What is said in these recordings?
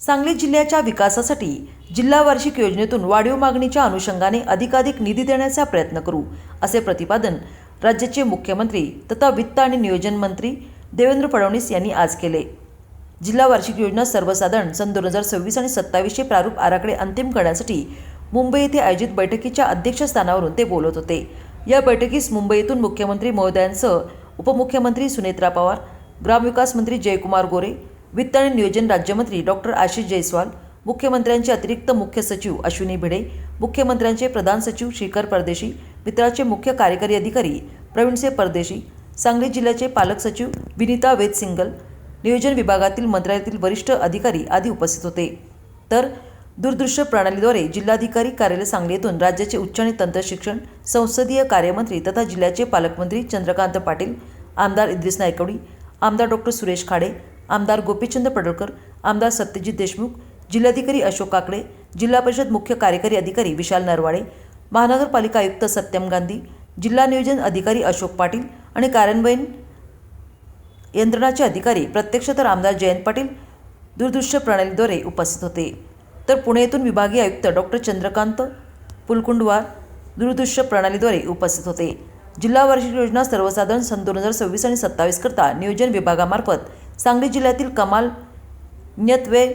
सांगली जिल्ह्याच्या विकासासाठी जिल्हा वार्षिक योजनेतून वाढीव मागणीच्या अनुषंगाने अधिकाधिक निधी देण्याचा प्रयत्न करू असे प्रतिपादन राज्याचे मुख्यमंत्री तथा वित्त आणि नियोजन मंत्री देवेंद्र फडणवीस यांनी आज केले. जिल्हा वार्षिक योजना सर्वसाधारण सन दोन हजार सव्वीस आणि सत्तावीसचे प्रारूप आराखडे अंतिम करण्यासाठी मुंबई येथे आयोजित बैठकीच्या अध्यक्षस्थानावरून ते बोलत होते. या बैठकीस मुंबईतून मुख्यमंत्री महोदयांसह उपमुख्यमंत्री सुनेत्रा पवार ग्रामविकास मंत्री जयकुमार गोरे वित्त आणि नियोजन राज्यमंत्री डॉक्टर आशिष जयस्वाल मुख्यमंत्र्यांचे अतिरिक्त मुख्य सचिव अश्विनी भिडे मुख्यमंत्र्यांचे प्रधान सचिव शिखर परदेशी मित्राचे मुख्य कार्यकारी अधिकारी प्रवीणसे परदेशी सांगली जिल्ह्याचे पालक सचिव विनिता वेद सिंगल नियोजन विभागातील मंत्रालयातील वरिष्ठ अधिकारी आदी उपस्थित होते. तर दूरदृश्य प्रणालीद्वारे जिल्हाधिकारी कार्यालय सांगली येथून राज्याचे उच्च आणि तंत्रशिक्षण संसदीय कार्यमंत्री तथा जिल्ह्याचे पालकमंत्री चंद्रकांत पाटील आमदार इद्रिस नायकवडी आमदार डॉक्टर सुरेश खाडे आमदार गोपीचंद पडळकर आमदार सत्यजित देशमुख जिल्हाधिकारी अशोक काकडे जिल्हा परिषद मुख्य कार्यकारी अधिकारी विशाल नरवाडे महानगरपालिका आयुक्त सत्यम गांधी जिल्हा नियोजन अधिकारी अशोक पाटील आणि कार्यान्वयन यंत्रणाचे अधिकारी प्रत्यक्ष तर आमदार जयंत पाटील दूरदृश्य प्रणालीद्वारे उपस्थित होते. तर पुणे येथून विभागीय आयुक्त डॉक्टर चंद्रकांत पुलकुंडवार दूरदृश्य प्रणालीद्वारे उपस्थित होते. जिल्हा वार्षिक योजना सर्वसाधारण सन दोन हजार सव्वीस आणि सत्तावीस करता नियोजन विभागामार्फत सांगली जिल्ह्यातील कमाल न्यत्वे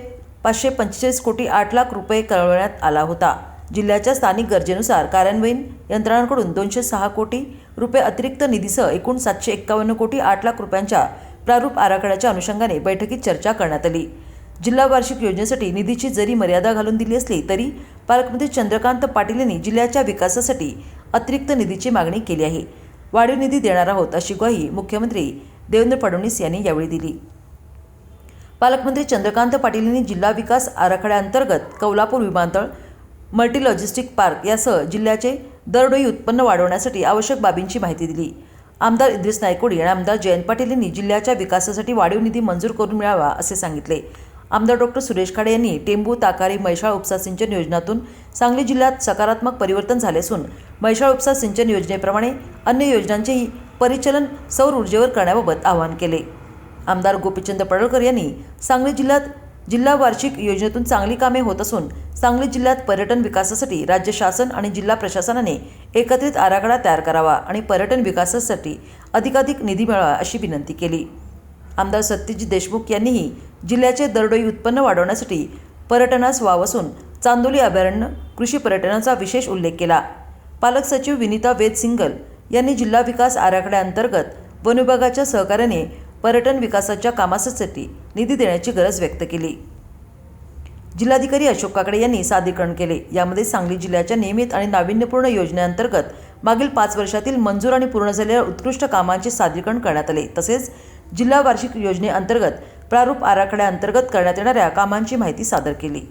पाचशे पंचेचाळीस कोटी आठ लाख रुपये कळवण्यात आला होता. जिल्ह्याच्या स्थानिक गरजेनुसार कार्यान्वयीन यंत्रणांकडून दोनशे सहा कोटी रुपये अतिरिक्त निधीसह एकूण सातशे एक्कावन्न कोटी आठ लाख रुपयांच्या प्रारूप आराखड्याच्या अनुषंगाने बैठकीत चर्चा करण्यात आली. जिल्हा वार्षिक योजनेसाठी निधीची जरी मर्यादा घालून दिली असली तरी पालकमंत्री चंद्रकांत पाटील यांनी जिल्ह्याच्या विकासासाठी अतिरिक्त निधीची मागणी केली आहे. वाढीव निधी देणार आहोत अशी ग्वाही मुख्यमंत्री देवेंद्र फडणवीस यांनी यावेळी दिली. पालकमंत्री चंद्रकांत पाटील यांनी जिल्हा विकास आराखड्याअंतर्गत कौलापूर विमानतळ मल्टी लॉजिस्टिक पार्क यासह जिल्ह्याचे दरडोई उत्पन्न वाढवण्यासाठी आवश्यक बाबींची माहिती दिली. आमदार इद्रिस नायकोडी आणि आमदार जयंत पाटील यांनी जिल्ह्याच्या विकासासाठी वाढीव निधी मंजूर करून मिळावा असे सांगितले. आमदार डॉक्टर सुरेश खाडे यांनी टेंबू ताकारी मैशाळ उपसा सिंचन योजनातून सांगली जिल्ह्यात सकारात्मक परिवर्तन झाले असून मैशाळ उपसा सिंचन योजनेप्रमाणे अन्य योजनांचेही परिचलन सौर ऊर्जेवर करण्याबाबत आवाहन केले. आमदार गोपीचंद पडळकर यांनी सांगली जिल्ह्यात जिल्हा वार्षिक योजनेतून चांगली कामे होत असून सांगली जिल्ह्यात पर्यटन विकासासाठी राज्य शासन आणि जिल्हा प्रशासनाने एकत्रित आराखडा तयार करावा आणि पर्यटन विकासासाठी अधिकाधिक निधी मिळावा अशी विनंती केली. आमदार सत्यजित देशमुख यांनीही जिल्ह्याचे दरडोई उत्पन्न वाढवण्यासाठी पर्यटनास वाव असून चांदोली अभयारण्य कृषी पर्यटनाचा विशेष उल्लेख केला. पालक सचिव विनिता वेद सिंगल यांनी जिल्हा विकास आराखड्याअंतर्गत वन विभागाच्या सहकार्याने पर्यटन विकासाच्या कामासाठी निधी देण्याची गरज व्यक्त केली. जिल्हाधिकारी अशोक काकडे यांनी सादरीकरण केले. यामध्ये सांगली जिल्ह्याच्या नियमित आणि नाविन्यपूर्ण योजनेअंतर्गत मागील पाच वर्षातील मंजूर आणि पूर्ण झालेल्या उत्कृष्ट कामांचे सादरीकरण करण्यात आले. तसेच जिल्हा वार्षिक योजनेअंतर्गत प्रारूप आराखड्याअंतर्गत करण्यात येणाऱ्या कामांची माहिती सादर केली.